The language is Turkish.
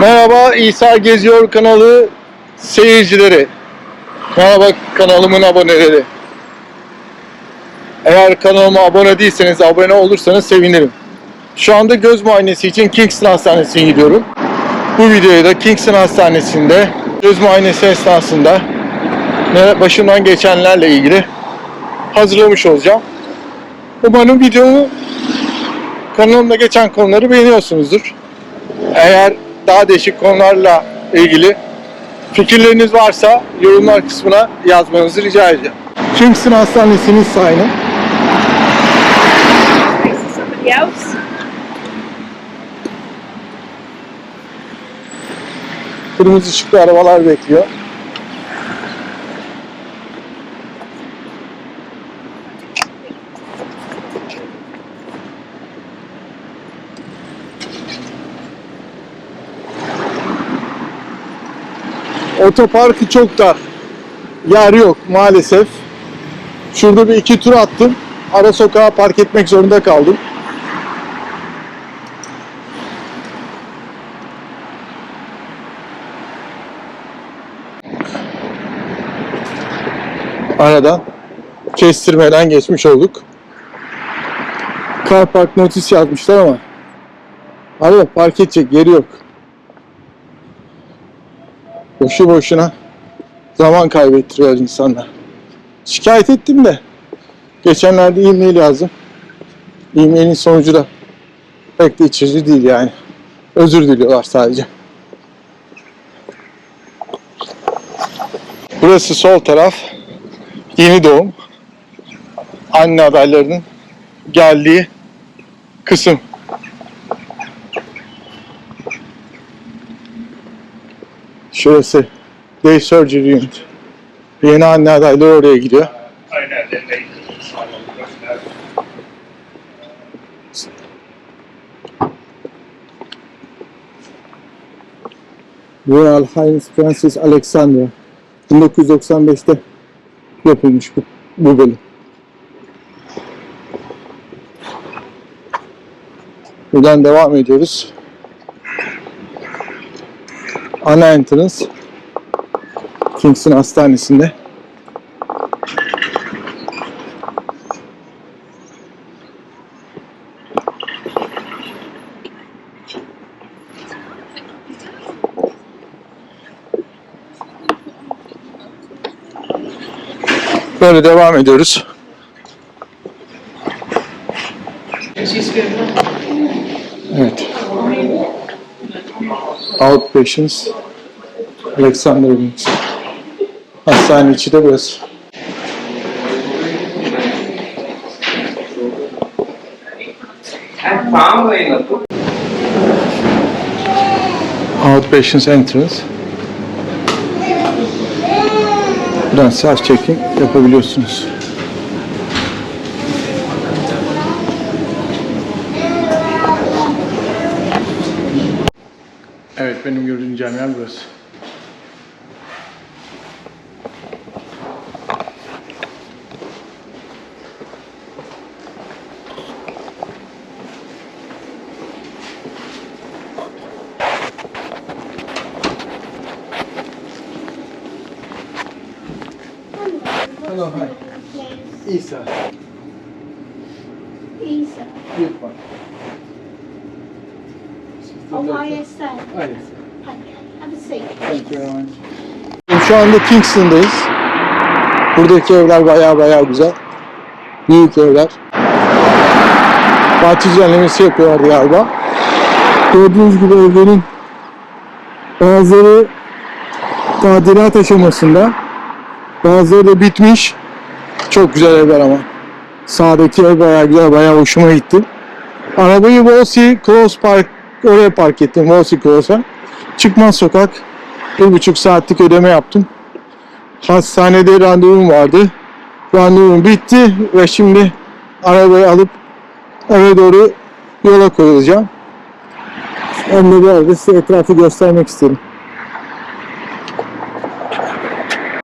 Merhaba İsa Geziyor kanalı seyircileri. Merhaba kanalımın aboneleri. Eğer kanalıma abone değilseniz abone olursanız sevinirim. Şu anda göz muayenesi için Kingston Hastanesi'ne gidiyorum. Bu videoyu da Kingston Hastanesi'nde göz muayenesi esnasında başımdan geçenlerle ilgili hazırlamış olacağım. Umarım videomu kanalımda geçen konuları beğeniyorsunuzdur. Eğer daha değişik konularla ilgili fikirleriniz varsa yorumlar kısmına yazmanızı rica edeceğim. Kingston Hastanesi'nin sayını. Kırmızı ışıklı arabalar bekliyor. Otoparkı çok dar. Yer yok maalesef. Şurada bir iki tur attım. Ara sokağa park etmek zorunda kaldım. Aradan kestirmeden geçmiş olduk. Car park notis yazmışlar ama araba park edecek yeri yok. Boşu boşuna zaman kaybettiriyor insanlar. Şikayet ettim de geçenlerde e-mail yazdım. E-mailin sonucu da pek de iç açıcı değil yani. Özür diliyorlar sadece. Burası sol taraf. Yeni doğum. Anne adaylarının geldiği kısım. Şurası Day Surgery Unit. Yeni anne adayları oraya gidiyor. Royal Highness Princess Alexandra. 1995'te yapılmış bu, bu bölüm. Buradan devam ediyoruz. Ana entrance Kingston Hastanesi'nde. Böyle devam ediyoruz. Evet. Outpatients Alexander Wings. Hastane içi de burası. Outpatients entrance. Buradan self checking yapabiliyorsunuz. Evet benim görüneceğim yer burası. Hello, hi. Isa. Isa. Lütfen. Oh. Hayır. Okay. Have a seat. Thank you very much. Şu anda Kingston'dayız. Buradaki evler bayağı bayağı güzel. Büyük evler. Bahçe düzenlemesi yapıyorlardı galiba. Gördüğünüz gibi evlerin bazıları tadilat aşamasında. Bazıları da bitmiş. Çok güzel evler ama. Sağdaki ev bayağı güzel, bayağı hoşuma gitti. Arabayı Wolsey Cross Park, oraya park ettim Cross'a. Çıkmaz sokak. Bir buçuk saatlik ödeme yaptım. Hastanede randevum vardı. Randevum bitti ve şimdi arabayı alıp eve doğru yola koyulacağım. Bu arada size etrafı göstermek istedim.